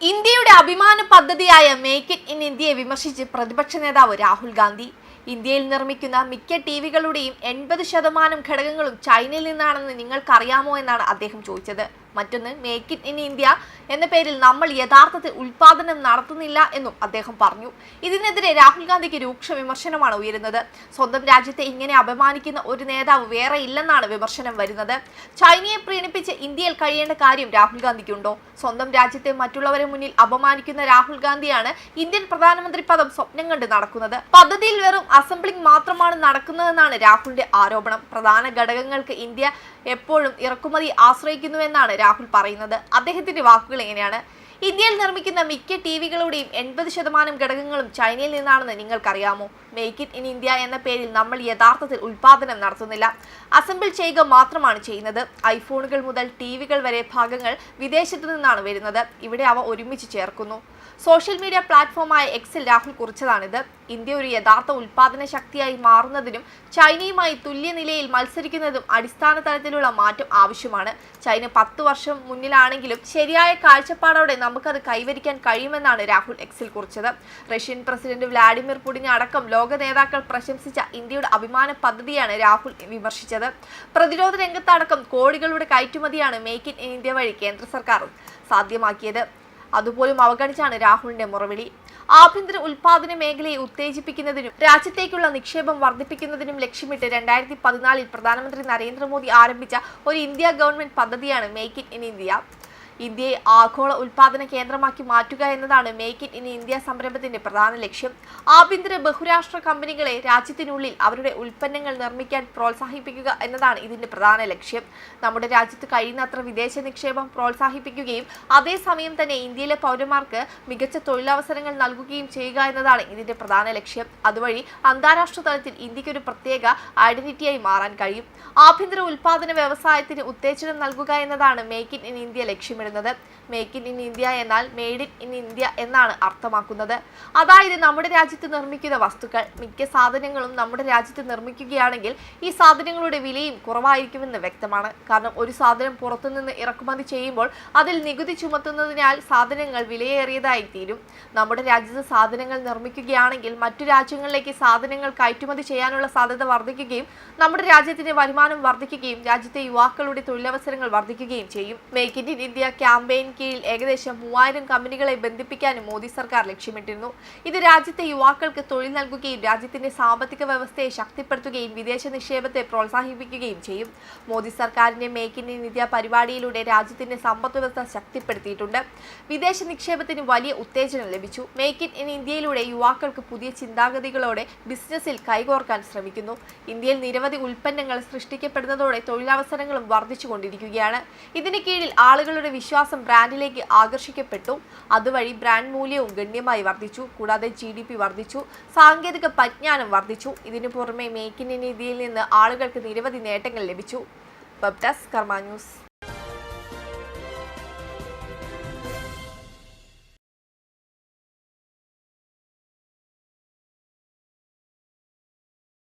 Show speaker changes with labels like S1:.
S1: ഇന്ത്യയുടെ അഭിമാന പദ്ധതിയായ മേക്ക് ഇൻ ഇന്ത്യയെ വിമർശിച്ച് പ്രതിപക്ഷ നേതാവ് രാഹുൽ ഗാന്ധി. ഇന്ത്യയിൽ നിർമ്മിക്കുന്ന മിക്ക ടി വികളുടെയും എൺപത് ശതമാനം ഘടകങ്ങളും ചൈനയിൽ നിന്നാണെന്ന് നിങ്ങൾക്കറിയാമോ എന്നാണ് അദ്ദേഹം ചോദിച്ചത്. മറ്റൊന്ന് മേക്ക് ഇൻ ഇൻ ഇന്ത്യ എന്ന പേരിൽ നമ്മൾ യഥാർത്ഥത്തിൽ ഉൽപാദനം നടത്തുന്നില്ല എന്നും അദ്ദേഹം പറഞ്ഞു. ഇതിനെതിരെ രാഹുൽ ഗാന്ധിക്ക് രൂക്ഷ വിമർശനമാണ് ഉയരുന്നത്. സ്വന്തം രാജ്യത്തെ ഇങ്ങനെ അപമാനിക്കുന്ന ഒരു നേതാവ് വേറെ ഇല്ലെന്നാണ് വിമർശനം വരുന്നത്. ചൈനയെ പ്രീണിപ്പിച്ച് ഇന്ത്യയിൽ കഴിയേണ്ട കാര്യം രാഹുൽ ഗാന്ധിക്കുണ്ടോ? സ്വന്തം രാജ്യത്തെ മറ്റുള്ളവരെ മുന്നിൽ അപമാനിക്കുന്ന രാഹുൽ ഗാന്ധിയാണ് ഇന്ത്യൻ പ്രധാനമന്ത്രി പദം സ്വപ്നം കണ്ട് നടക്കുന്നത്. പദ്ധതിയിൽ വെറും അസംബ്ലിംഗ് മാത്രമാണ് നടക്കുന്നതെന്നാണ് രാഹുലിന്റെ ആരോപണം. പ്രധാന ഘടകങ്ങൾക്ക് ഇന്ത്യ എപ്പോഴും ഇറക്കുമതി ആശ്രയിക്കുന്നുവെന്നാണ് രാഹുൽ പറയുന്നത്. അദ്ദേഹത്തിന്റെ വാക്കുകൾ എങ്ങനെയാണ്? ഇന്ത്യയിൽ നിർമ്മിക്കുന്ന മിക്ക ടി വികളുടെയും എൺപത് ശതമാനം ഘടകങ്ങളും ചൈനയിൽ നിന്നാണെന്ന് നിങ്ങൾക്കറിയാമോ? മേക്ക് ഇറ്റ് ഇൻ ഇന്ത്യ എന്ന പേരിൽ നമ്മൾ യഥാർത്ഥത്തിൽ ഉൽപാദനം നടത്തുന്നില്ല. അസംബിൾ ചെയ്യുക മാത്രമാണ് ചെയ്യുന്നത്. ഐഫോണുകൾ മുതൽ ടി വികൾ വരെ ഭാഗങ്ങൾ വിദേശത്തു നിന്നാണ് വരുന്നത്. ഇവിടെ അവ ഒരുമിച്ച് ചേർക്കുന്നു. സോഷ്യൽ മീഡിയ പ്ലാറ്റ്ഫോമായ എക്സിൽ രാഹുൽ കുറിച്ചതാണിത്. ഇന്ത്യ ഒരു യഥാർത്ഥ ഉൽപാദന ശക്തിയായി മാറുന്നതിനും ചൈനയുമായി തുല്യനിലയിൽ മത്സരിക്കുന്നതും അടിസ്ഥാന തലത്തിലുള്ള മാറ്റം ആവശ്യമാണ്. ചൈന പത്ത് വർഷം മുന്നിലാണെങ്കിലും ശരിയായ കാഴ്ചപ്പാടോടെ നമുക്കത് കൈവരിക്കാൻ കഴിയുമെന്നാണ് രാഹുൽ എക്സിൽ കുറിച്ചത്. റഷ്യൻ പ്രസിഡന്റ് വ്ളാഡിമിർ പുടിൻ അടക്കം ലോക നേതാക്കൾ പ്രശംസിച്ച ഇന്ത്യയുടെ അഭിമാന പദ്ധതിയാണ് രാഹുൽ വിമർശിച്ചത്. പ്രതിരോധ രംഗത്തടക്കം കോടികളുടെ കയറ്റുമതിയാണ് മേക്ക് ഇൻ ഇന്ത്യ വഴി കേന്ദ്ര സർക്കാർ സാധ്യമാക്കിയത്. അതുപോലും അവഗണിച്ചാണ് രാഹുലിന്റെ മുറവിളി. ആഭ്യന്തര ഉൽപാദന മേഖലയെ ഉത്തേജിപ്പിക്കുന്നതിനും രാജ്യത്തേക്കുള്ള നിക്ഷേപം വർദ്ധിപ്പിക്കുന്നതിനും ലക്ഷ്യമിട്ട് രണ്ടായിരത്തി പതിനാലിൽ പ്രധാനമന്ത്രി നരേന്ദ്രമോദി ആരംഭിച്ച ഒരു ഇന്ത്യ ഗവൺമെന്റ് പദ്ധതിയാണ് മേക്ക് ഇൻ ഇന്ത്യ ഇന്ത്യയെ ആഗോള ഉൽപാദന കേന്ദ്രമാക്കി മാറ്റുക എന്നതാണ് മേക്ക് ഇൻ ഇന്ത്യ സംരംഭത്തിന്റെ പ്രധാന ലക്ഷ്യം. ആഭ്യന്തര ബഹുരാഷ്ട്ര കമ്പനികളെ രാജ്യത്തിനുള്ളിൽ അവരുടെ ഉൽപ്പന്നങ്ങൾ നിർമ്മിക്കാൻ പ്രോത്സാഹിപ്പിക്കുക എന്നതാണ് ഇതിന്റെ പ്രധാന ലക്ഷ്യം. നമ്മുടെ രാജ്യത്ത് കഴിയുന്നത്ര വിദേശ നിക്ഷേപം പ്രോത്സാഹിപ്പിക്കുകയും അതേസമയം തന്നെ ഇന്ത്യയിലെ പൗരന്മാർക്ക് മികച്ച തൊഴിലവസരങ്ങൾ നൽകുകയും ചെയ്യുക എന്നതാണ് ഇതിന്റെ പ്രധാന ലക്ഷ്യം. അതുവഴി അന്താരാഷ്ട്ര തലത്തിൽ ഇന്ത്യയ്ക്ക് ഒരു പ്രത്യേക ഐഡന്റിറ്റിയായി മാറാൻ കഴിയും. ആഭ്യന്തര ഉൽപാദന വ്യവസായത്തിന് ഉത്തേജനം നൽകുക എന്നതാണ് മേക്ക് ഇൻ ഇന്ത്യ ലക്ഷ്യമിടുന്നത്. മേക്ക് ഇൻ ഇൻ ഇന്ത്യ എന്നാൽ മെയ്ഡ് ഇൻ ഇൻ ഇന്ത്യ എന്നാണ് അർത്ഥമാക്കുന്നത്. അതായത് നമ്മുടെ രാജ്യത്ത് നിർമ്മിക്കുന്ന വസ്തുക്കൾ മിക്ക സാധനങ്ങളും നമ്മുടെ രാജ്യത്ത് നിർമ്മിക്കുകയാണെങ്കിൽ ഈ സാധനങ്ങളുടെ വിലയും കുറവായിരിക്കുമെന്ന് വ്യക്തമാണ്. കാരണം ഒരു സാധനം പുറത്തുനിന്ന് ഇറക്കുമതി ചെയ്യുമ്പോൾ അതിൽ നികുതി ചുമത്തുന്നതിനാൽ സാധനങ്ങൾ വിലയേറിയതായി തീരും. നമ്മുടെ രാജ്യത്ത് സാധനങ്ങൾ നിർമ്മിക്കുകയാണെങ്കിൽ മറ്റു രാജ്യങ്ങളിലേക്ക് സാധനങ്ങൾ കയറ്റുമതി ചെയ്യാനുള്ള സാധ്യത വർദ്ധിക്കുകയും നമ്മുടെ രാജ്യത്തിന്റെ വരുമാനം വർദ്ധിക്കുകയും രാജ്യത്തെ യുവാക്കളുടെ തൊഴിലവസരങ്ങൾ വർദ്ധിക്കുകയും ചെയ്യും. മേക്ക് ഇൻ ഇന്ത്യ ക്യാമ്പയിൻ കീഴിൽ ഏകദേശം മൂവായിരം കമ്പനികളെ ബന്ധിപ്പിക്കാനും മോദി സർക്കാർ ലക്ഷ്യമിട്ടിരുന്നു. ഇത് രാജ്യത്തെ യുവാക്കൾക്ക് തൊഴിൽ നൽകുകയും രാജ്യത്തിന്റെ സാമ്പത്തിക വ്യവസ്ഥയെ ശക്തിപ്പെടുത്തുകയും വിദേശ നിക്ഷേപത്തെ പ്രോത്സാഹിപ്പിക്കുകയും ചെയ്യും. മോദി സർക്കാരിന്റെ മേക്ക് ഇൻ ഇന്ത്യ പരിപാടിയിലൂടെ രാജ്യത്തിന്റെ സമ്പദ് വ്യവസ്ഥ ശക്തിപ്പെടുത്തിയിട്ടുണ്ട്. വിദേശ നിക്ഷേപത്തിന് വലിയ ഉത്തേജനം ലഭിച്ചു. മേക്ക് ഇൻ ഇന്ത്യയിലൂടെ യുവാക്കൾക്ക് പുതിയ ചിന്താഗതികളോടെ ബിസിനസ്സിൽ കൈകോർക്കാൻ ശ്രമിക്കുന്നു. ഇന്ത്യയിൽ നിരവധി ഉൽപ്പന്നങ്ങൾ സൃഷ്ടിക്കപ്പെടുന്നതോടെ തൊഴിലവസരങ്ങളും വർദ്ധിച്ചുകൊണ്ടിരിക്കുകയാണ്. ഇതിന് കീഴിൽ ആളുകളുടെ വിശ്വാസം ബ്രാൻഡിലേക്ക് ആകർഷിക്കപ്പെട്ടു. അതുവഴി ബ്രാൻഡ് മൂല്യവും ഗണ്യമായി വർദ്ധിച്ചു. കൂടാതെ ജി ഡി പി വർദ്ധിച്ചു. സാങ്കേതിക പരിജ്ഞാനം വർദ്ധിച്ചു. ഇതിനു പുറമെ മേക്ക് ഇൻ ഇന്ത്യയിൽ നിന്ന് ആളുകൾക്ക് നിരവധി നേട്ടങ്ങൾ ലഭിച്ചു. വെബ് ഡെസ്ക് കർമ്മ ന്യൂസ്